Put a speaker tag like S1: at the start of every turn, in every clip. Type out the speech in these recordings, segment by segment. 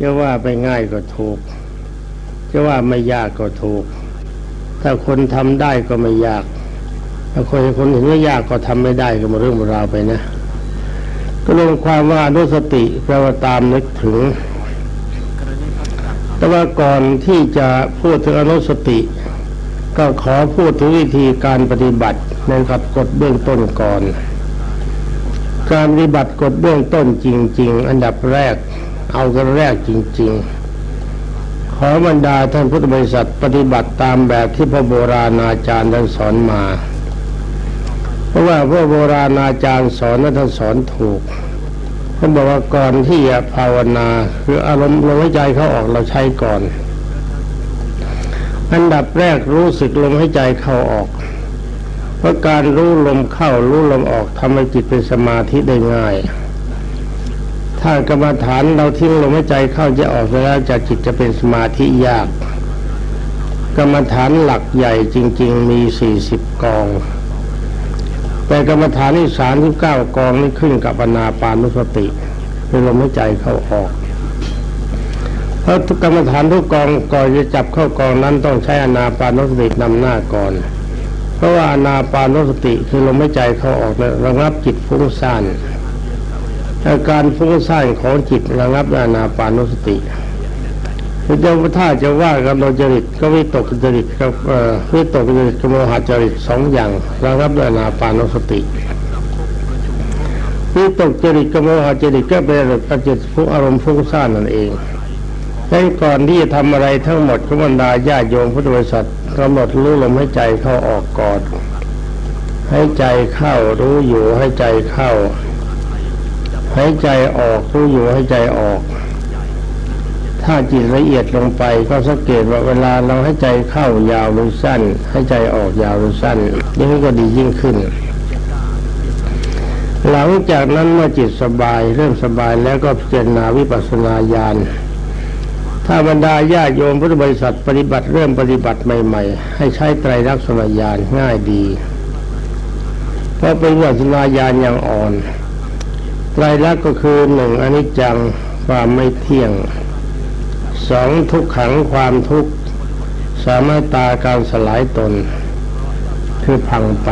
S1: จะว่าไปง่ายก็ถูก จะว่าไม่ยากก็ถูก ถ้าคนทำได้ก็ไม่ยาก ถ้าคนคนเห็นว่ายากก็ทำไม่ได้ก็มาเรื่องราวไปนะ ก็ลงความว่านุสติแปลว่าตามนึกถึง แต่ว่าก่อนที่จะพูดถึงอนุสติ ก็ขอพูดถึงวิธีการปฏิบัติในกับกฎเบื้องต้นก่อน การปฏิบัติกฎเบื้องต้นจริง ๆ อันดับแรก เอากันแรกจริง ๆ ขอบรรดาท่านพุทธบริษัทปฏิบัติตามแบบที่พระโบราณอาจารย์ท่านสอนมา เพราะว่าพระโบราณอาจารย์สอนนั้นท่านสอนถูกท่านบอกว่าก่อนที่จะภาวนาคืออารมณ์ลมหายใจเข้าออกเราใช้ก่อน อันดับแรกรู้สึกลมหายใจเข้าออก เพราะการรู้ลมเข้ารู้ลมออกทำให้จิตเป็นสมาธิได้ง่าย ถ้ากรรมฐานเราทิ้งลมหายใจเข้าจะออกแล้วจะจิตจะเป็นสมาธิยาก กรรมฐานหลักใหญ่จริง ๆ มีสี่สิบกอง แต่กรรมฐานที่สามที่เก้ากองนี่ขึ้นกับอนาปานุสติคือลมหายใจเข้าออกเพราะทุกกรรมฐานทุกกองก่อนจะจับเข้ากองนั้นต้องใช้อนาปานุสตินำหน้าก่อน เพราะว่าอนาปานุสติคือลมหายใจเข้าออกเนี่ยระงับจิตฟุ้งซ่าน อาการฟุ้งซ่านของจิตระงับด้วยอนาปานุสติคือจะถ้าจะว่ากับโลจริตก็วิตกจริตกับวิตกจริตกับโมหจริตสองอย่างระงับด้วยอนาปานุสติวิตกจริตกับโมหจริตก็เป็นอจิตฟุ้งอารมณ์ฟุ้งซ่านนั่นเองดังนั้นก่อนที่จะทำอะไรทั้งหมดขบรรดาญาโยมพุทธบริษัทกำหนดรู้ลมให้ใจเข้าออกก่อนให้ใจเข้ารู้อยู่ให้ใจเข้า ให้ใจออกรู้อยู่ให้ใจออก ถ้าจิตละเอียดลงไปก็สังเกตว่าเวลาเราให้ใจเข้ายาวหรือสั้น ให้ใจออกยาวหรือสั้นนี่ก็ดียิ่งขึ้น หลังจากนั้นเมื่อจิตสบายเริ่มสบายแล้วก็พิจารณาวิปัสสนาญาณถ้าบรรดาญาโยมพุทธบริษัทปฏิบัติเริ่มปฏิบัติใหม่ ๆ ให้ใช้ไตรลักษณญาณง่ายดี เพราะเป็นวิปัสสนาญาณอย่างอ่อน ไตรลักษณ์ก็คือหนึ่งอนิจจังความไม่เที่ยงสองทุกขังความทุกข์สามารถตาการสลายตน คือพังไป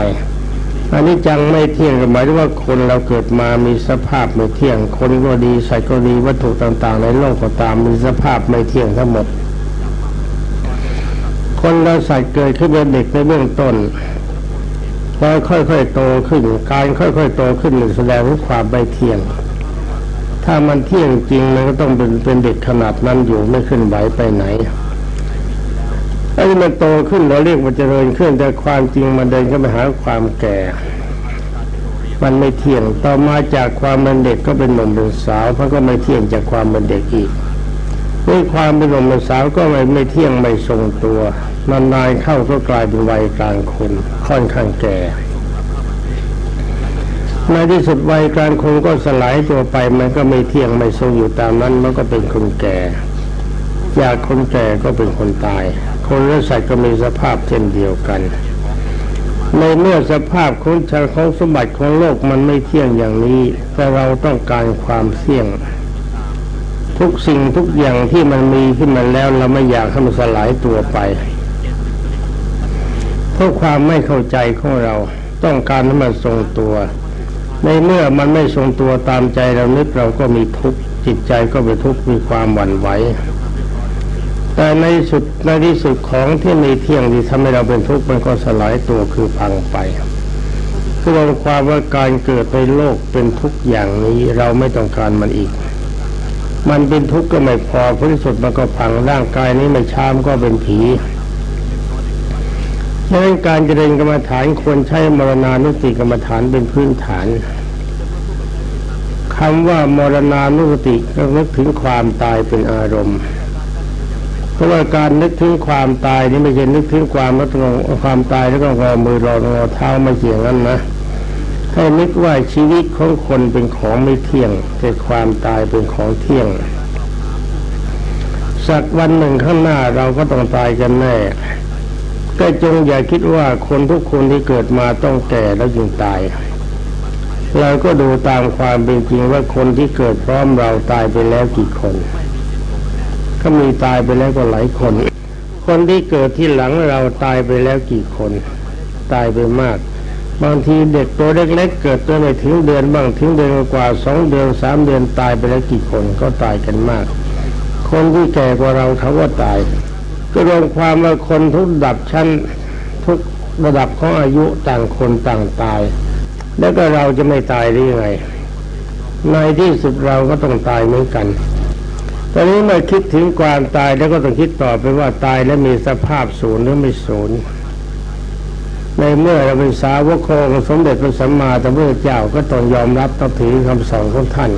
S1: อันนี้จังไม่เที่ยงหมายถึงว่าคนเราเกิดมามีสภาพไม่เที่ยง คนก็ดีสัตว์ก็ดีวัตถุต่างๆ ในโลกก็ตามมีสภาพไม่เที่ยงทั้งหมด คนเราสัตว์เกิดขึ้นเป็นเด็กในเบื้องต้น แล้วค่อยๆโตขึ้น การค่อยๆโตขึ้นแสดงถึงความไม่เที่ยง ถ้ามันเที่ยงจริงมันก็ต้องเป็นเป็นเด็กขนาดนั้นอยู่ไม่ขึ้นไหวไปไหนไอ้มันโตขึ้นเราเรียกว่าเจริญขึ้นแต่ความจริงมันเดินก็ไปหาความแก่ มันไม่เที่ยงต่อมาจากความเป็นเด็กก็เป็นหนุ่มเป็นสาวมันก็ไม่เที่ยงจากความเป็นเด็กอีกด้วยความเป็นหนุ่มเป็นสาวก็ไม่ไม่เที่ยงไม่ทรงตัว นานๆเข้าก็กลายเป็นวัยกลางคนค่อนข้างแก่ในที่สุดวัยกลางคนก็สลายตัวไปมันก็ไม่เที่ยงไม่ทรงอยู่ตามนั้น มันก็เป็นคนแก่จากคนแก่ก็เป็นคนตาย คนและสัตว์ก็มีสภาพเช่นเดียวกัน ในเมื่อสภาพของชาของสมบัติของโลกมันไม่เที่ยงอย่างนี้ แต่เราต้องการความเที่ยง ทุกสิ่งทุกอย่างที่มันมีขึ้นมาแล้วเราไม่อยากให้มันสลายตัวไป เพราะความไม่เข้าใจของเราต้องการให้มันทรงตัว ในเมื่อมันไม่ทรงตัวตามใจเรานึกเราก็มีทุกข์จิตใจก็เป็นทุกข์มีความหวั่นไหวแต่ในสุดในที่สุดของที่มีเที่ยงที่ทำให้เราเป็นทุกข์มันก็สลายตัวคือพังไปคือรวมความว่าการเกิดในโลกเป็นทุกข์อย่างนี้เราไม่ต้องการมันอีก มันเป็นทุกข์ก็ไม่พอผลสุดมันก็พังร่างกายนี้ไม่ช้ามก็เป็นผี ดังนั้นการเจริญกรรมฐานควรใช้มรณานุสติกรรมฐานเป็นพื้นฐานคำว่ามรณานุสติก็นึกถึงความตายเป็นอารมณ์เพราะว่าการนึกถึงความตายนี่ไม่ใช่นึกถึงความแล้วก็ความตายแล้วก็งอมือรองอเท้าไม่เกี่ยงนั้นนะให้นึกว่าชีวิตของคนเป็นของไม่เที่ยง แต่ความตายเป็นของเที่ยงสักวันหนึ่งข้างหน้าเราก็ต้องตายกันแน่ ก็จงอย่าคิดว่าคนทุกคนที่เกิดมาต้องแก่แล้วจึงตาย เราก็ดูตามความเป็นจริงว่าคนที่เกิดพร้อมเราตายไปแล้วกี่คน ก็มีตายไปแล้วก็หลายคน คนที่เกิดที่หลังเราตายไปแล้วกี่คน ตายไปมาก บางทีเด็กตัวเล็กๆเกิดตัวไม่ถึงเดือนบ้างถึงเดือนกว่าสองเดือนสามเดือนตายไปแล้วกี่คนก็ตายกันมาก คนที่แก่กว่าเราเขาก็ตาย ก็รวมความว่าคนทุกระดับชั้นทุกระดับของอายุต่างคนต่างตาย แล้วก็เราจะไม่ตายได้ยังไง ในที่สุดเราก็ต้องตายเหมือนกันตอนนี้เมื่อคิดถึงความตายแล้วก็ต้องคิดต่อไปว่าตายแล้วมีสภาพศูนย์หรือไม่ศูนย์ในเมื่อเราเป็นสาวกของสมเด็จพระสัมมาสัมพุทธเจ้าก็ต้องยอมรับต้องถือคำสอนของท่าน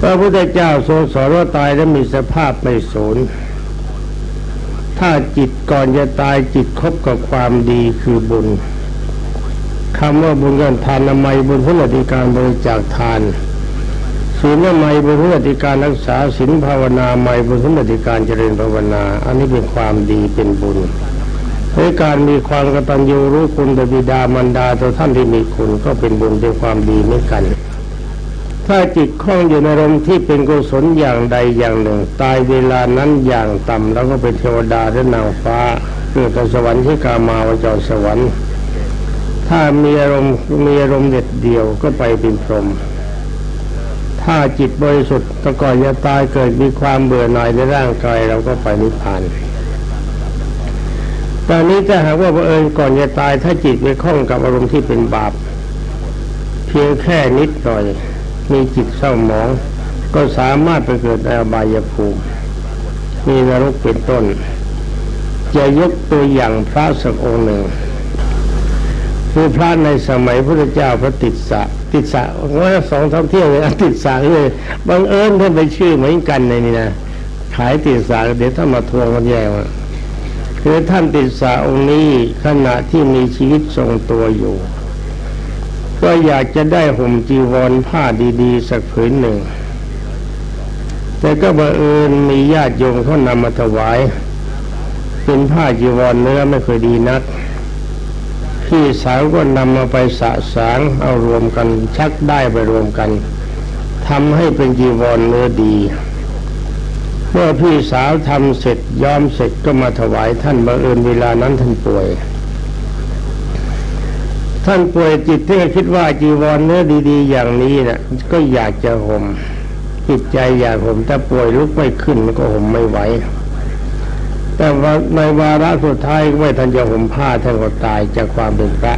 S1: พระพุทธเจ้าทรงสอนว่าตายแล้วมีสภาพไม่ศูนถ้าจิตก่อนจะตายจิตคบกับความดีคือบุญคำว่าบุญกันทานนามัยบุญพุทธิการบริจาคทานศีลนามัยบุญพุทธิการรักษาศีลภาวนาไมัยบุญพุทธิการเจริญภาวนา อันนี้เป็นความดีเป็นบุญในการมีความกตัญญูรู้คุณต่อบิดามารดาต่อท่านที่มีคุณก็เป็นบุญเป็นความดีเหมือนกัน ถ้าจิตคล้องอยู่ในอารมณ์ที่เป็นกุศลอย่างใดอย่างหนึ่ง ตายเวลานั้นอย่างต่ำแล้วก็เป็นเทวดาและนางฟ้าเกิดในสวรรค์ที่กามาวจรสวรรค์ ถ้ามีอารมณ์มีอารมณ์เด็ดเดียวก็ไปเป็นพรหมถ้าจิตบริสุทธิ์ต่ก่อนจะตายเกิดมีความเบื่อหน่ายในร่างกายเราก็ไปนิพพานตอนนี้ถ้าหากว่าบังเอิญก่อนจะตายถ้าจิตไปคล้องกับอารมณ์ที่เป็นบาป เพียงแค่นิดหน่อย มีจิตเศร้าหมอง ก็สามารถไปเกิดในอบายภูมิ มีนรกเป็นต้น จะยกตัวอย่างพระสักองค์หนึ่ง คือพระในสมัยพระเจ้าพระติสสะติสสะว่าสองท่องเที่ยวเลยติสสะเลยบังเอิญท่านไปชื่อเหมือนกันในนี่นะขายติสสะเดี๋ยวถ้านมาทวงกันแย่ว่าคือท่านติสสะองค์นี้ขณะที่มีชีวิตทรงตัวอยู่ ก็อยากจะได้ห่มจีวรผ้าดีๆ สักผืนหนึ่ง แต่ก็บังเอิญมีญาติโยมเขานำมาถวาย เป็นผ้าจีวรเนื้อไม่เคยดีนัก พี่สาวก็นำมาไปสะสางเอารวมกันชักได้ไปรวมกันทำให้เป็นจีวรเนื้อดี เมื่อพี่สาวทำเสร็จย้อมเสร็จก็มาถวายท่านบังเอิญเวลานั้นท่านป่วย ท่านป่วยจิตที่คิดว่าจีวรเนื้อดี ๆ อย่างนี้นะ่ะก็อยากจะห่มจิตใจอยากห่มแต่ป่วยลุกไม่ขึ้นก็ห่มไม่ไหวแต่ว่าในวาระสุดท้ายไม่ทันจะห่มผ้าท่านก็ตายจากความเป็นพระ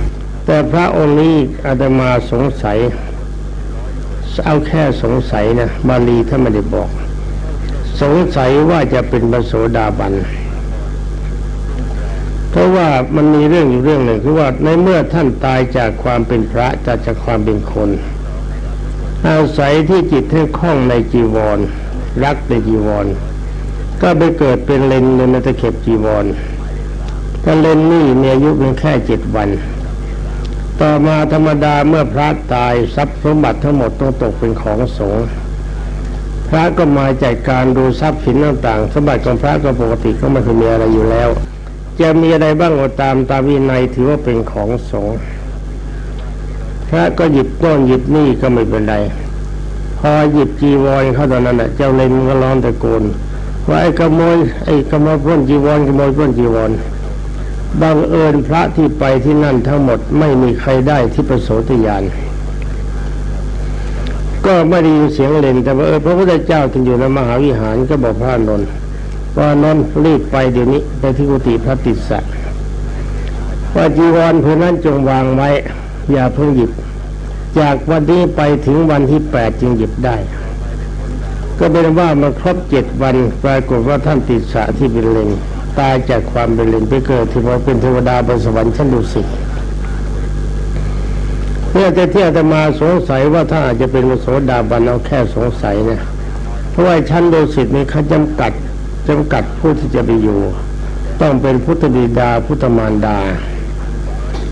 S1: แต่พระองค์นี้อาตมาสงสัย เอาแค่สงสัยนะบาลีท่านไม่ได้บอก สงสัยว่าจะเป็นพระโสดาบัน เพราะว่ามันมีเรื่องอยู่เรื่องหนึ่งคือว่าในเมื่อท่านตายจากความเป็นพระจากจากความเป็นคน อาศัยที่จิตท่านคล้องในจีวร รักในจีวร ก็ไปเกิดเป็นเลนในตะเข็บจีวรถ้าเลนนี่มีอายุเพียงแค่เจ็ดวัน ต่อมาธรรมดาเมื่อพระตายทรัพย์สมบัติทั้งหมดต้องตกเป็นของสงฆ์พระก็มาจัดการดูทรัพย์สินต่างๆ สมบัติของพระก็ปกติก็ไม่เคยมีอะไรอยู่แล้ว จะมีอะไรบ้างก็ตามตามวินัยถือว่าเป็นของสงฆ์พระก็หยิบโน่นหยิบนี่ก็ไม่เป็นไร พอหยิบจีวรเข้าตอนนั้นน่ะเจ้าเลนก็ร้องตะโกนว่าไอ้ขโมยไอ้ขโมยปล้นจีวรขโมยปล้นจีวรบังเอิญพระที่ไปที่นั่นทั้งหมดไม่มีใครได้ที่ประโสติญาณก็ไม่ได้ยินเสียงเลนแต่ว่าเออพระพุทธเจ้าท่านอยู่ในมหาวิหารก็บอกพระนนท์ ว่านนรีบไปเดี๋ยวนี้ไปที่กุฏิพระติสสะว่าจีวรผืนนั้นจงวางไว้ อย่าเพิ่งหยิบ จากวันนี้ไปถึงวันที่แปดจึงหยิบได้ ก็เป็นว่ามันครบเจ็ดวันปรากฏว่าท่านติดสะที่เป็นเลนตายจากความเป็นเลนไปเกิดที่ว่าเป็นเทวดาบนสวรรค์ชั้นดุสิตเนี่ยจะเที่ยวจะมาสงสัยว่าถ้าอาจจะเป็นโสดาบันเอาแค่สงสัยเนี่ยเพราะว่าชั้นดุสิตนี่เขาจำกัด จำกัดผู้ที่จะไปอยู่ ต้องเป็นพุทธบิดาพุทธมารดา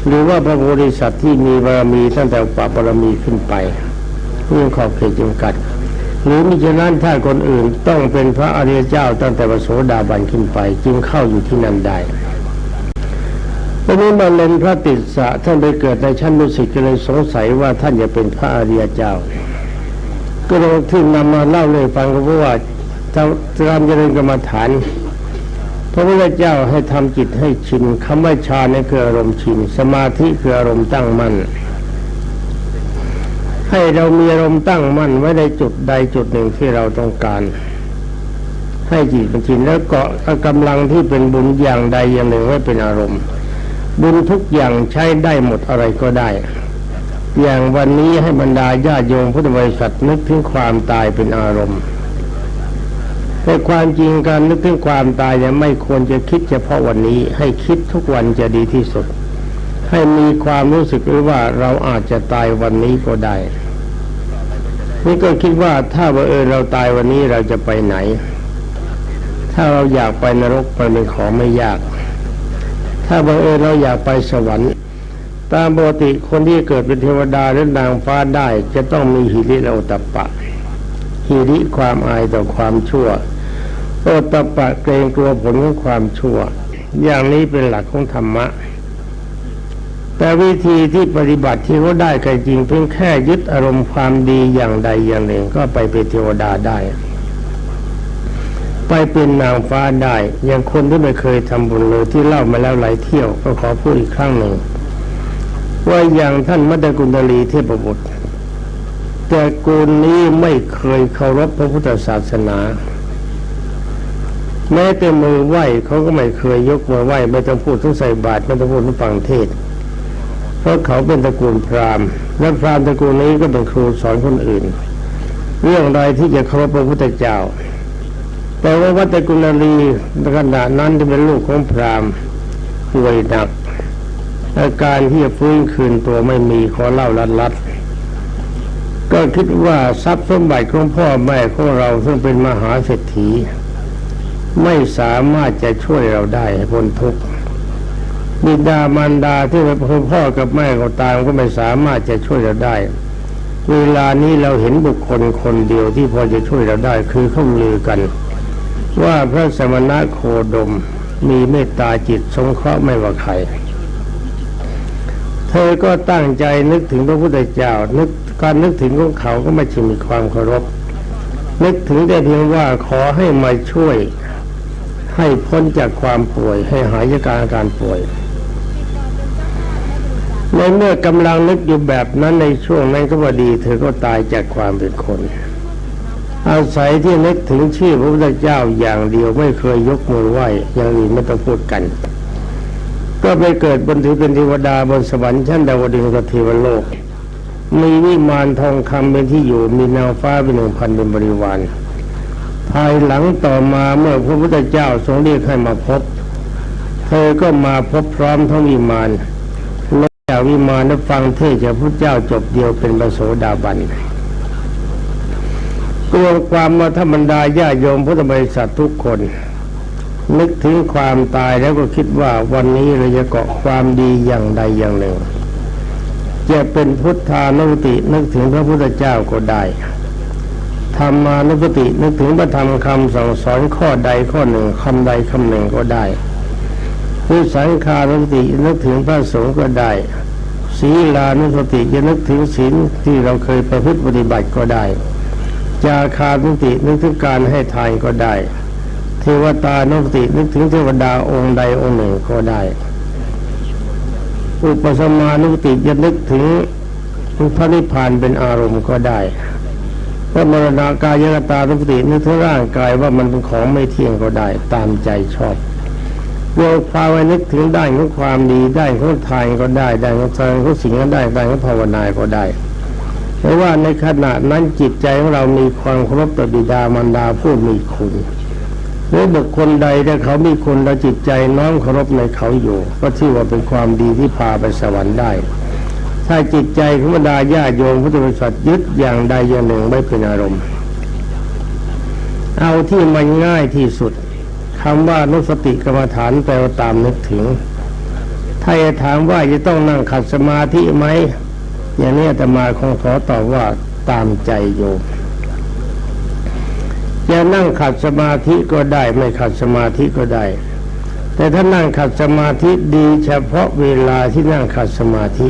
S1: หรือว่าพระโพธิสัตว์ที่มีบารมีตั้งแต่ปาบารมีขึ้นไปเรื่องขอบเขตจำกัด หรือมิฉะนั้นถ้าคนอื่นต้องเป็นพระอริยเจ้าตั้งแต่พระโสดาบันขึ้นไปจึงเข้าอยู่ที่นั่นได้ตอนนี้มาเลนพระติสสะท่านไปเกิดในชั้นดุสิตก็เลยสงสัยว่าท่านจะเป็นพระอริยเจ้า ก็เลยที่นำมาเล่าเลยฟังก็เพราะว่า การเจริญกรรมฐานพระพุทธเจ้าให้ทำจิตให้ชินคำว่าฌานนี่คืออารมณ์ชิน สมาธิคืออารมณ์ตั้งมั่นให้เรามีอารมณ์ตั้งมั่นไว้ในจุดใดจุดหนึ่งที่เราต้องการ ให้จิตเป็นชินแล้วเกาะกำลังที่เป็นบุญอย่างใดอย่างหนึ่งไว้เป็นอารมณ์ บุญทุกอย่างใช้ได้หมดอะไรก็ได้ อย่างวันนี้ให้บรรดาญาติโยมพุทธบริษัทนึกถึงความตายเป็นอารมณ์ แต่ความจริงการนึกถึงความตายเนี่ยไม่ควรจะคิดเฉพาะวันนี้ ให้คิดทุกวันจะดีที่สุด ให้มีความรู้สึกว่าเราอาจจะตายวันนี้ก็ได้ นี่ก็คิดว่าถ้าว่าเออเราตายวันนี้เราจะไปไหน ถ้าเราอยากไปนรกมันเป็นของไม่ยาก ถ้าบังเอิญเราอยากไปสวรรค์ตามปกติคนที่เกิดเป็นเทวดาหรือนางฟ้าได้ จะต้องมีหิริละโอตตปปะหิริความอายต่อความชั่ว โอตปปะเกรงกลัวผลของความชั่ว อย่างนี้เป็นหลักของธรรมะ แต่วิธีที่ปฏิบัติที่เขาได้กันจริงเพียงแค่ยึดอารมณ์ความดีอย่างใดอย่างหนึ่งก็ไปเป็นเทวดาได้ ไปเป็นนางฟ้าได้ อย่างคนที่ไม่เคยทำบุญเลยที่เล่ามาแล้วหลายเที่ยวก็ขอพูดอีกครั้งหนึ่งว่าอย่างท่านมัตตกุณฑลีเทพบุตรแต่กูนี้ไม่เคยเคารพพระพุทธศาสนา แม้แต่มือไหว้เขาก็ไม่เคยยกมือไหว้ไม่ต้องพูดต้องใส่บาตรไม่ต้องพูดต้องฟังเทศเพราะเขาเป็นตระกูลพราหมณ์และพราหมณ์ตระกูลนี้ก็เป็นครูสอนคนอื่น เรื่องใดที่จะเคารพพระพุทธเจ้า แต่ว่าวัตกุลลีในขณะนั้นที่เป็นลูกของพราหมณ์ป่วยหนักอาการที่จะฟื้นคืนตัวไม่มีขอเล่าลัดลัดๆก็คิดว่าทรัพย์สมบัติของพ่อแม่ของเราซึ่งเป็นมหาเศรษฐี ไม่สามารถจะช่วยเราได้พ้นทุกข์บิดามารดาที่เป็นพ่อกับแม่ก็ตามก็ไม่สามารถจะช่วยเราได้ เวลานี้เราเห็นบุคคลคนเดียวที่พอจะช่วยเราได้คือเขาลือกัน ว่าพระสมณะโคดมมีเมตตาจิตสงเคราะห์ไม่ว่าใคร เธอก็ตั้งใจนึกถึงพระพุทธเจ้านึกการนึกถึงของเขาก็ไม่ใช่มีความเคารพนึกถึงแต่เพียงว่าขอให้มาช่วย ให้พ้นจากความป่วยให้หายจากอาการป่วย ในเมื่อกำลังนึกอยู่แบบนั้นในช่วงนั้นก็พอดี เธอก็ตายจากความเป็นคน อาศัยที่นึกถึงชื่อพระพุทธเจ้าอย่างเดียวไม่เคยยกมือไหว้อย่างอื่นไม่ต้องพูดกัน ก็ไปเกิดบนถือเป็นเทวดาบนสวรรค์ชั้นดาวดึงส์กับเทวโลกมีวิมานทองคำเป็นที่อยู่มีนางฟ้าเป็นหนึ่งพันเป็นบริวาร ภายหลังต่อมาเมื่อพระพุทธเจ้าทรงเรียกให้มาพบ เธอก็มาพบพร้อมทั้งวิมานลงจากวิมานได้ฟังเทศจากพระเจ้าจบเดียวเป็นประโสดาบันกลัวความมาธรรมดาญาโยมพุทธบริษัททุกคน นึกถึงความตายแล้วก็คิดว่าวันนี้เราจะเกาะความดีอย่างใดอย่างหนึ่งจะเป็นพุทธานุตินึกถึงพระพุทธเจ้าก็ได้ ธรรมานุสตินึกถึงพระธรรมคำสั่งสอนข้อใดข้อหนึ่งคำใดคำหนึ่งก็ได้วิสังขานุสตินึกถึงพระสงฆ์ก็ได้ ศีลานุสติจะนึกถึงศีลที่เราเคยประพฤติปฏิบัติก็ได้จาคานุสตินึกถึงการให้ทานก็ได้เทวตานุสตินึกถึงเทวดาองค์ใดองค์หนึ่งก็ได้ อุปสมานุสติจะนึกถึงพระนิพพานเป็นอารมณ์ก็ได้ พระมรณากายกตานุสตินึกถึงร่างกายว่ามันเป็นของไม่เที่ยงก็ได้ตามใจชอบโยกพาไว้นึกถึงได้ของความดีได้ของทานก็ได้ได้ของทานของสิ่งก็ได้ได้ของภาวนาก็ได้เพราะว่าในขณะนั้นจิตใจของเรามีความเคารพต่อบิดามารดาผู้มีคุณหรือบุคคลใดถ้าเขามีคุณแล้วจิตใจน้อมเคารพในเขาอยู่ ก็ที่ว่าเป็นความดีที่พาไปสวรรค์ได้ ถ้าจิตใจของบรรดาญาโยมพุทธบริษัทยึดอย่างใดอย่างหนึ่งไม่เป็นอารมณ์ เอาที่มันง่ายที่สุดคำว่านุสติกรรมฐานแปลว่าตามนึกถึง ถ้าจะถามว่าจะต้องนั่งขัดสมาธิไหมอย่างนี้อาตมาคงขอตอบว่าตามใจโยมจะนั่งขัดสมาธิก็ได้ไม่ขัดสมาธิก็ได้ แต่ถ้านั่งขัดสมาธิดีเฉพาะเวลาที่นั่งขัดสมาธิ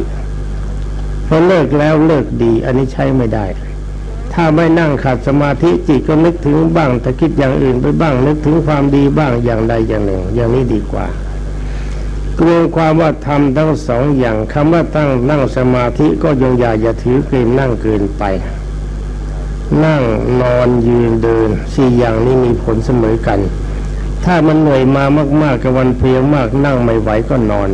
S1: พอเลิกแล้วเลิกดี อันนี้ใช้ไม่ได้ ถ้าไม่นั่งขัดสมาธิจิตก็นึกถึงบ้างถ้าคิดอย่างอื่นไปบ้าง นึกถึงความดีบ้างอย่างใดอย่างหนึ่ง อย่างนี้ดีกว่ากลัวความว่าทำทั้งสองอย่างคำว่าตั้งนั่งสมาธิก็ยงอย่าอย่าถือเกินนั่งเกินไป นั่งนอนยืนเดินสี่อย่างนี้มีผลเสมอกัน ถ้ามันเหนื่อยมามากๆกับวันเพลียมากนั่งไม่ไหวก็นอน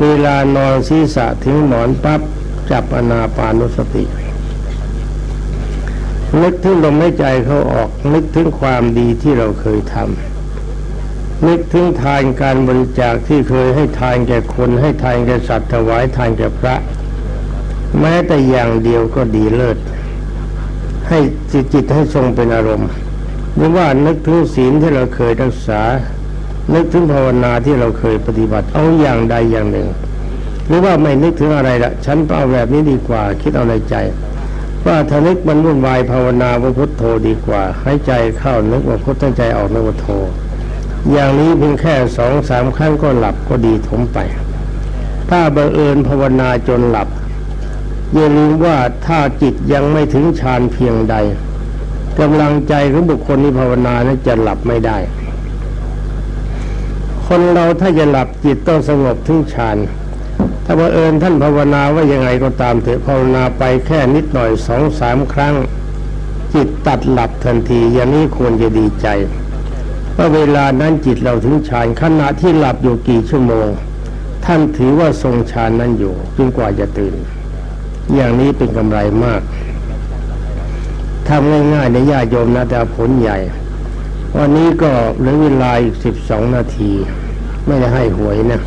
S1: เวลานอนศีรษะถึงหมอนปั๊บ จับอนาปานุสตินึกถึงลมหายใจเขาออก นึกถึงความดีที่เราเคยทำนึกถึงทานการบริจาคที่เคยให้ทานแก่คนให้ทานแก่สัตว์ถวายทานแก่พระ แม้แต่อย่างเดียวก็ดีเลิศ ให้จิตจิตให้ทรงเป็นอารมณ์หรือว่านึกถึงศีลที่เราเคยรักษา นึกถึงภาวนาที่เราเคยปฏิบัติเอาอย่างใดอย่างหนึ่ง หรือว่าไม่นึกถึงอะไรละฉันเอาแบบนี้ดีกว่า คิดเอาในใจ ว่าถ้านึกมันวุ่นวายภาวนาว่าพุทโธดีกว่าให้ใจเข้านึกว่าพุทตั้งใจออกนึกว่าโธอย่างนี้เพียงแค่สองสามครั้งก็หลับก็ดีถมไป ถ้าบังเอิญภาวนาจนหลับอย่าลืมว่าถ้าจิตยังไม่ถึงฌานเพียงใดกำลังใจของบุคคลที่ภาวนานั้นจะหลับไม่ได้ คนเราถ้าจะหลับจิตต้องสงบถึงฌาน ถ้าบังเอิญท่านภาวนาว่ายังไงก็ตามเถอะภาวนาไปแค่นิดหน่อยสองสามครั้ง จิตตัดหลับทันทีอย่างนี้ควรจะดีใจว่าเวลานั้นจิตเราถึงฌานขณะที่หลับอยู่กี่ชั่วโมง ท่านถือว่าทรงฌานนั้นอยู่จนกว่าจะตื่น อย่างนี้เป็นกำไรมากทำง่ายๆในญาติโยมนะแต่ผลใหญ่ วันนี้ก็เหลือเวลาอีกสิบสองนาที ไม่ได้ให้หวยนะ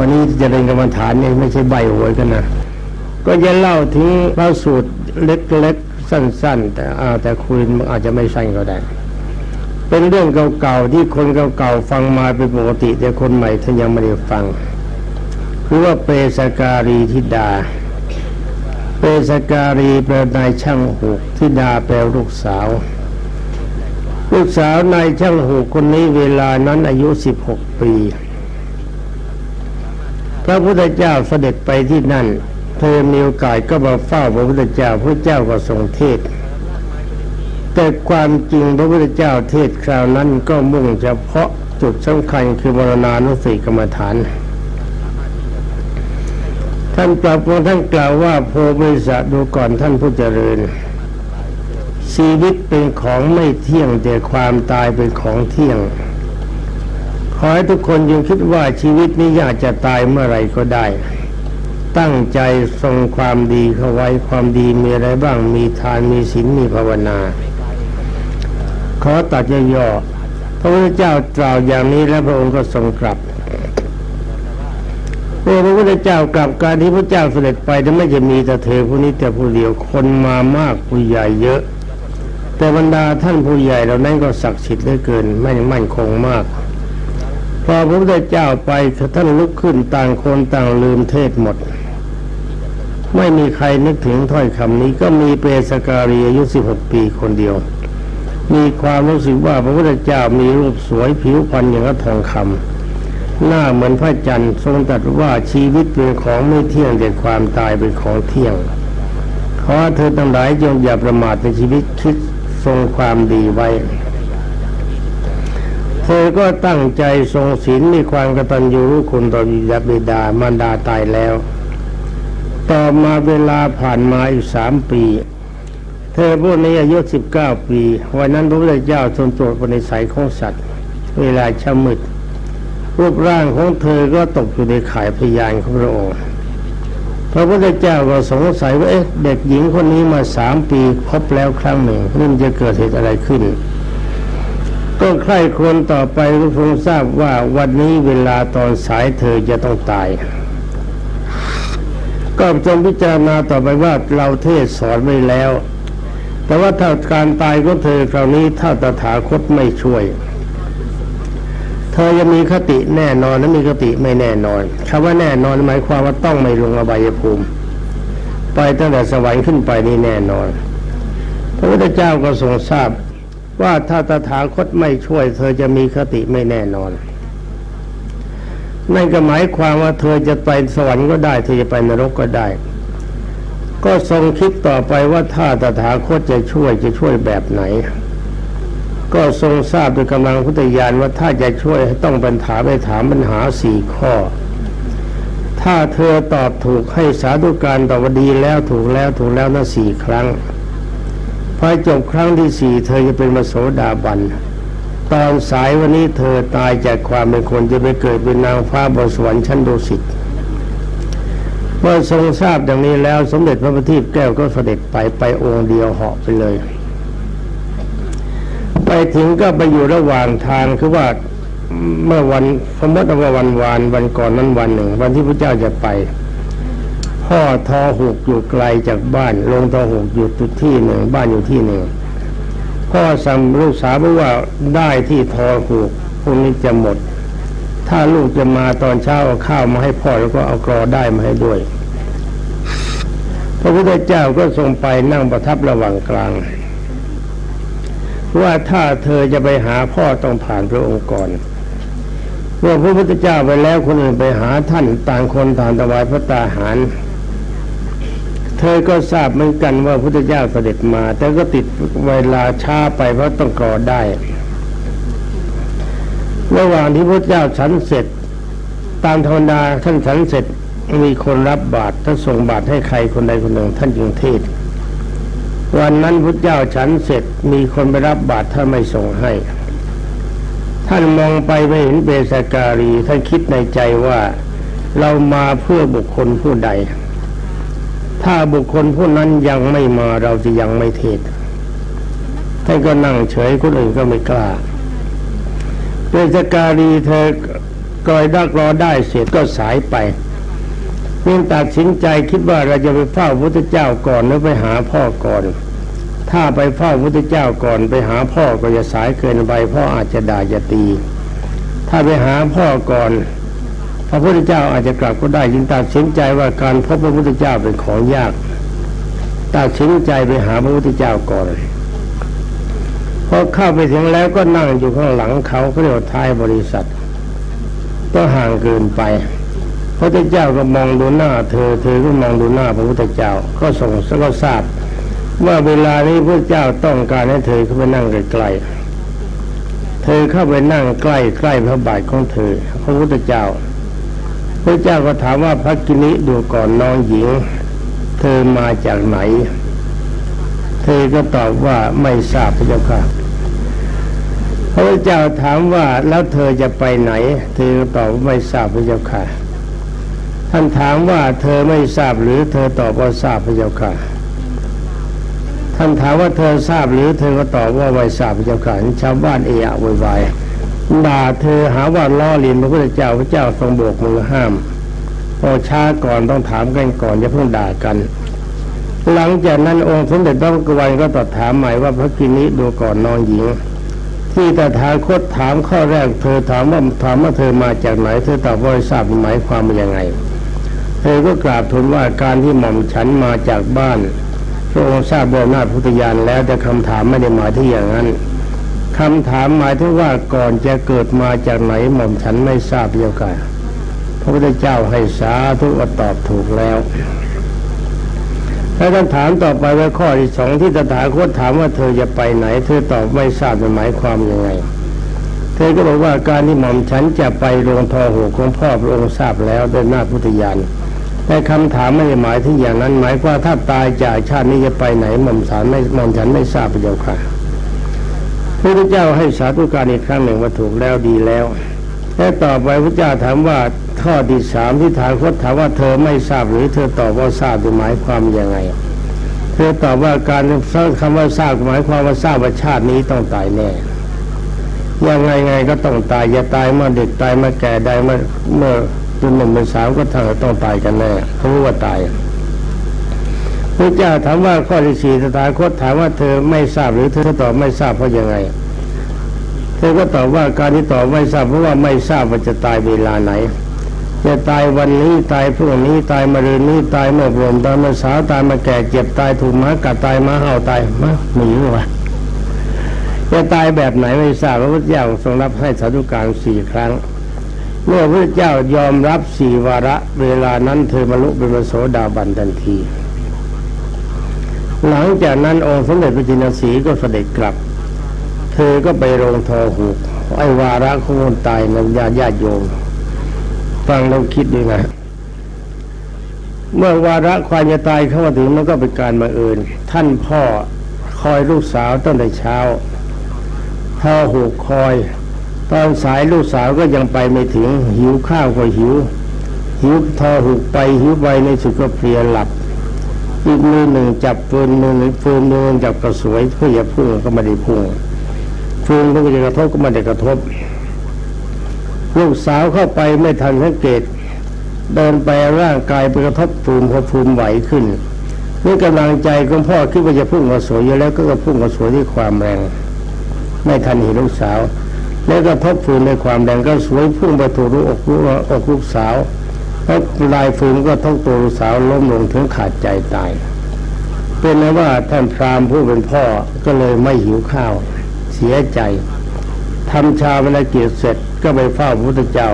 S1: วันนี้จะเป็นกรรมฐานเนี่ยไม่ใช่ใบหวยกันนะก็จะเล่าถึงพระสูตรเล็กๆสั้น ๆ แต่อาแต่คุยอาจจะไม่สั้นก็ได้ เป็นเรื่องเก่าๆที่คนเก่าๆฟังมาเป็นปกติ แต่คนใหม่ท่านยังไม่ได้ฟัง คือว่าเปสการีธิดา เปสการีแปลนายช่างหูกธิดาแปลลูกสาว ลูกสาวนายช่างหูกคนนี้เวลานั้นอายุสิบหกปี ระพุทธเจ้าเสด็จไปที่นั่น เธอมีโอกาสก็มาเฝ้าพระพุทธเจ้าพระเจ้าก็ทรงเทศแต่ความจริงพระพุทธเจ้าเทศคราวนั้นก็มุ่งเฉพาะจุดสำคัญคือมรณานุสติกรรมฐาน ท่านปรับของท่านกล่าวว่าโพบริษัทดูก่อนท่านผู้เจริญ ชีวิตเป็นของไม่เที่ยงแต่ความตายเป็นของเที่ยง ขอให้ทุกคนยังคิดว่าชีวิตนี้อยากจะตายเมื่อไรก็ได้ ตั้งใจทรงความดีเข้าไว้ความดีมีอะไรบ้างมีทานมีศีลมีภาวนา ขอตัดย่อๆพระพุทธเจ้ากล่าวอย่างนี้แล้วพระองค์ก็ทรงกลับเมื่อพระพุทธเจ้ากลับการที่พระเจ้าเสด็จไปจะไม่จะมีแต่เธอผู้นี้แต่ผู้เดียวคนมามากผู้ใหญ่เยอะ แต่บรรดาท่านผู้ใหญ่เหล่านั้นก็ศักดิ์สิทธิ์เหลือเกินไม่มั่นคงมาก พอพระพุทธเจ้าไปท่านลุกขึ้นต่างคนต่างลืมเทศหมด ไม่มีใครนึกถึงถ้อยคำนี้ก็มีเปสการีอายุ 16 ปีคนเดียว มีความรู้สึกว่าพระพุทธเจ้ามีรูปสวยผิวพรรณอย่างกับทองคำหน้าเหมือนพระจันทร์ทรงตรัสว่าชีวิตเป็นของไม่เที่ยงแต่ความตายเป็นของเที่ยงขอเธอทั้งหลายจงอย่าประมาทในชีวิตคิดทรงความดีไว้ เธอก็ตั้งใจทรงศีลมีความกตัญญูรู้คุณต่อบิดาบิดามารดาตายแล้ว ต่อมาเวลาผ่านมาอีกสามปี เธอพวกนี้อายุสิบเก้าปี วันนั้นพระพุทธเจ้าทรงตรวจปณิสัยของสัตว์ เวลาช้ามืดรูปร่างของเธอก็ตกอยู่ในข่ายพยานของพระองค์พระพุทธเจ้าก็สงสัยว่าเอ๊ะเด็กหญิงคนนี้มาสามปีพบแล้วครั้งหนึ่งนี่มันจะเกิดเหตุอะไรขึ้น ก็ใคร่ควญต่อไปก็คงทราบว่าวันนี้เวลาตอนสายเธอจะต้องตาย ก็จงพิจารณาต่อไปว่าเราเทศสอนไว้แล้ว แต่ว่าถ้าการตายของเธอคราวนี้ถ้าตถาคตไม่ช่วย เธอจะมีคติแน่นอนและมีคติไม่แน่นอนคำว่าแน่นอนหมายความว่าต้องไม่ลงอบายภูมิ ไปตั้งแต่สวรรค์ขึ้นไปนี่แน่นอนพระพุทธเจ้าก็ทรงทราบ ว่าถ้าตถาคตไม่ช่วย เธอจะมีคติไม่แน่นอน นั่นก็หมายความว่าเธอจะไปสวรรค์ก็ได้ เธอจะไปนรกก็ได้ ก็ทรงคิดต่อไปว่าถ้าตถาคตจะช่วยจะช่วยแบบไหน ก็ทรงทราบโดยกำลังพุทธญาณว่าถ้าจะช่วยต้องปัญหาไปถามปัญหาสี่ข้อ ถ้าเธอตอบถูกให้สาธุการตอบว่าดีแล้วถูกแล้วถูกแล้วนั่นสี่ครั้ง พอจบครั้งที่สี่เธอจะเป็นมโสดาบัน ตอนสายวันนี้เธอตายจากความเป็นคนจะไปเกิดเป็นนางฟ้าบนสวรรค์ชั้นดุสิตเมื่อทรงทราบดังนี้แล้วสมเด็จพระบัณฑิตแก้วก็เสด็จไปไปองค์เดียวเหาะไปเลย ไปถึงก็ไปอยู่ระหว่างทางคือว่าเมื่อวันสมมติว่าวันวานวันก่อนนั้นวันหนึ่ง วันที่พระเจ้าจะไป พ่อทอหกอยู่ไกลจากบ้าน ลงทอหกอยู่ที่หนึ่งบ้านอยู่ที่หนึ่งพ่อสั่งลูกสาวบอกว่าได้ที่ทอหกพรุ่งนี้จะหมด ถ้าลูกจะมาตอนเช้าเอาข้าวมาให้พ่อแล้วก็เอากรอได้มาให้ด้วย พระพุทธเจ้าก็ทรงไปนั่งประทับระหว่างกลางว่าถ้าเธอจะไปหาพ่อต้องผ่านพระองค์ก่อนเมื่อพระพุทธเจ้าไปแล้วคนอื่นไปหาท่านต่างคนต่างถวายพระตาหาร เธอก็ทราบเหมือนกันว่าพระพุทธเจ้าเสด็จมา แต่ก็ติดเวลาช้าไปเพราะต้องกรอได้ ระหว่างที่พระเจ้าฉันเสร็จ ตามธรรมดาท่านฉันเสร็จมีคนรับบาตรท่านส่งบาตรให้ใครคนใดคนหนึ่งท่านจึงเทศวันนั้นพระเจ้าฉันเสร็จมีคนไปรับบาตรท่านไม่ส่งให้ ท่านมองไปไม่เห็นเบสการีท่านคิดในใจว่าเรามาเพื่อบุคคลผู้ใด ถ้าบุคคลผู้นั้นยังไม่มาเราจะยังไม่เทศท่านก็นั่งเฉยคนอื่นก็ไม่กล้าเบสการีเธอกลอยดักรอได้เสร็จก็สายไปเพียงตัดสินใจคิดว่าเราจะไปเฝ้าพระพุทธเจ้าก่อนหรือไปหาพ่อก่อน ถ้าไปเฝ้าพระพุทธเจ้าก่อนไปหาพ่อก็จะสายเกินไปพ่ออาจจะด่าจะตี ถ้าไปหาพ่อก่อน พระพุทธเจ้าอาจจะกลับก็ได้จึงตัดสินใจว่าการพบพระพุทธเจ้าเป็นของยากตัดสินใจไปหาพระพุทธเจ้าก่อนพอเข้าไปถึงแล้วก็นั่งอยู่ข้างหลังเขาเขาเรียกว่าท้ายบริษัท ก็ห่างเกินไปพระพุทธเจ้าก็มองดูหน้า เธอ เธอก็มองดูหน้าพระพุทธเจ้าก็ส่งสก็ทราบว่าเวลานี้พระเจ้าต้องการให้เธอเข้าไปนั่งใกล้ๆเธอเข้าไปนั่งใกล้ใกล้พระบาทของเธอ พระพุทธเจ้า พระเจ้าก็ถามว่าพระกินิดูก่อนน้องหญิง เธอมาจากไหน เธอก็ตอบว่าไม่ทราบพระเจ้าค่ะ พระเจ้าถามว่าแล้วเธอจะไปไหน เธอก็ตอบว่าไม่ทราบพระเจ้าค่ะ ท่านถามว่าเธอไม่ทราบหรือเธอตอบว่าทราบพระเจ้าค่ะท่านถามว่าเธอทราบหรือเธอก็ตอบว่าไม่ทราบพระเจ้าค่ะชาวบ้านเอะอะโวยวาย ด่าเธอหาว่าล้อเลียนพระพุทธเจ้าพระเจ้าทรงโบกมือห้ามพอช้าก่อนต้องถามกันก่อนอย่าเพิ่งด่ากัน หลังจากนั้นองค์สมเด็จพระกวันก็ตรัสถามใหม่ว่าพระกินิดูก่อนน้องหญิง ที่ตถาคตถามข้อแรก เธอถามว่าถามว่าเธอมาจากไหน เธอตอบว่าทราบหมายความว่ายังไง เธอก็กราบทูลว่าการที่หม่อมฉันมาจากบ้านพระองค์ทราบด้วยอำนาพุทธญาณแล้วแต่คำถามไม่ได้หมายที่อย่างนั้น คำถามหมายถึงว่าก่อนจะเกิดมาจากไหนหม่อมฉันไม่ทราบเดียวกันพระพุทธเจ้าให้สาธุว่าตอบถูกแล้วแล้วคำถามต่อไปว่าข้อที่สองที่ตถาคตถามว่าเธอจะไปไหน เธอตอบไม่ทราบหมายความยังไง เธอก็บอกว่าการที่หม่อมฉันจะไปโรงทอหูของพ่อพระองค์ทราบแล้วด้วยหน้าพุทธญาณแต่คำถามไม่ได้หมายที่อย่างนั้นหมายว่าถ้าตายจากชาตินี้จะไปไหนหม่อมฉันไม่หม่อมฉันไม่ทราบประโยค่ะ พระพุทธเจ้าให้สาธุการอีกครั้งหนึ่งว่าถูกแล้วดีแล้ว และต่อไปพระเจ้าถามว่าข้อที่สามที่ถามคตถามว่าเธอไม่ทราบหรือเธอตอบว่าทราบหมายความยังไง เธอตอบว่าการสร้างคำว่าทราบหมายความว่าทราบว่าชาตินี้ต้องตายแน่ยังไงไงก็ต้องตายอย่าตายเมื่อเด็กตายเมื่อแก่ตายเมื่อเมื่อเป็นหนุ่มเป็นสาวก็ทั้งต้องตายกันแน่เพราะว่าตาย พระเจ้าถามว่าข้อที่สี่สถาคตถามว่าเธอไม่ทราบหรือเธอตอบไม่ทราบเพราะยังไง เธอก็ตอบว่าการที่ตอบไม่ทราบเพราะว่าไม่ทราบว่าจะตายเวลาไหน จะตายวันนี้ตายพรุ่งนี้ตายมะรืนนี้ตายเมื่อรวมตายเมื่อสาวตายมาแก่เจ็บตายถูกหมากัดตายหมาเห่าตายมาหนีวะจะตายแบบไหนไม่ทราบพระพุทธเจ้าทรงรับให้สาธุการสี่ครั้งเมื่อพระเจ้ายอมรับสี่วาระ เวลานั้นเธอบรรลุเป็นพระโสดาบันทันที หลังจากนั้นองค์สมเด็จพระจินสีก็เสด็จกลับ เธอก็ไปโรงทอหูกไอ้วาระของคนตายนันญาติญาติโยมฟังแล้วคิดดูนะเมื่อวาระความจะตายเข้ามาถึงมันก็เป็นการมาเอิญท่านพ่อคอยลูกสาวตั้งแต่เช้าทอหูกคอย ตอนสายลูกสาวก็ยังไปไม่ถึงหิวข้าวก็หิว หิวทอหูกไปหิวไปในสุดก็เพลียหลับ อีกมือหนึ่งจับฟืนมือหนึ่งฟืนมือหนึ่งจับกระสวยเพื่อจะพุ่งก็ไม่ได้พุ่งฟืนก็จะกระทบก็ไม่ได้กระทบ ลูกสาวเข้าไปไม่ทันสังเกต เดินไปร่างกายไปกระทบฟืนพอฟืนไหวขึ้นนี่กำลังใจของพ่อคิดว่าจะพุ่งกระสวยอยู่แล้วก็กระพุ่งกระสวยด้วยความแรง ไม่ทันเห็นลูกสาว แล้วก็ทบฟืนด้วยความแรงก็สวยพุ่งไปถูกลูกอกลูกอกลูกสาว แล้วลายฟืนก็ท้องตัวลูกสาวล้มลงถึงขาดใจตาย เป็นนะว่าท่านพราหมณ์ผู้เป็นพ่อก็เลยไม่หิวข้าว เสียใจทำชาวนกิจเสร็จก็ไปเฝ้าพระพุทธเจ้า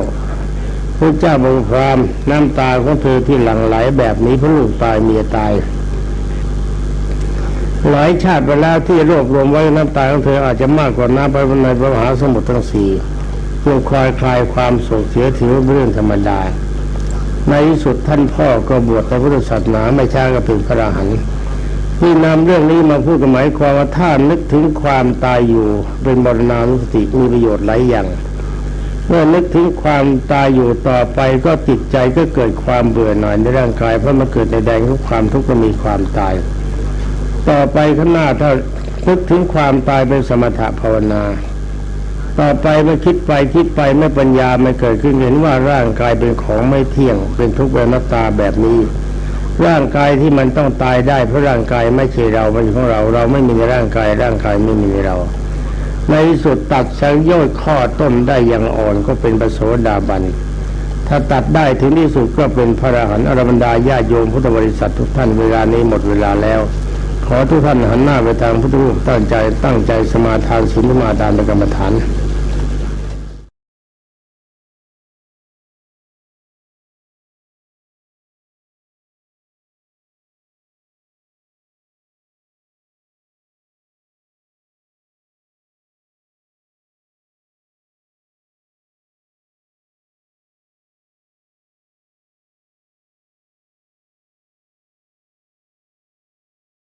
S1: พระเจ้าบอกพรามน้ำตาของเธอที่หลั่งไหลแบบนี้เพราะลูกตายเมียตาย หลายชาติไปแล้วที่รวบรวมไว้น้ำตาของเธออาจจะมากกว่าน้ำไปในพระมหาสมุทรทั้งสี่เพื่อคลายคลายความโศกเสียถือว่าเป็นเรื่องธรรมดา ในที่สุดท่านพ่อก็บวชในพุทธศาสนาไม่ช้าก็เป็นพระอรหันต์ที่นำเรื่องนี้มาพูดก็หมายความว่าถ้านึกถึงความตายอยู่เป็นบรณานุสติมีประโยชน์หลายอย่างเมื่อนึกถึงความตายอยู่ต่อไปก็จิตใจก็เกิดความเบื่อหน่ายในร่างกายเพราะมันเกิดในแดงของความทุกข์ก็มีความตาย ต่อไปข้างหน้าถ้านึกถึงความตายเป็นสมถะภาวนา ต่อไปเมื่อคิดไปคิดไปเมื่อปัญญาไม่เกิดขึ้นเห็นว่าร่างกายเป็นของไม่เที่ยง เป็นทุกข์เป็นนัตตาแบบนี้ ร่างกายที่มันต้องตายได้เพราะร่างกายไม่ใช่เราเป็นของเรา เราไม่มีในร่างกายร่างกายไม่มีเรา ในสุดตัดสังโยชน์ข้อต้นได้อย่างอ่อนก็เป็นปโสดาบันถ้าตัดได้ถึงที่สุดก็เป็นพระอรหันต์อรบรรดาญาโยมพุทธบริษัททุกท่านเวลานี้หมดเวลาแล้ว ขอทุกท่านหันหน้าไปทางพุทธรูปตั้งใจตั้งใจสมาทานศีลสมาทานเป็นกรรมฐาน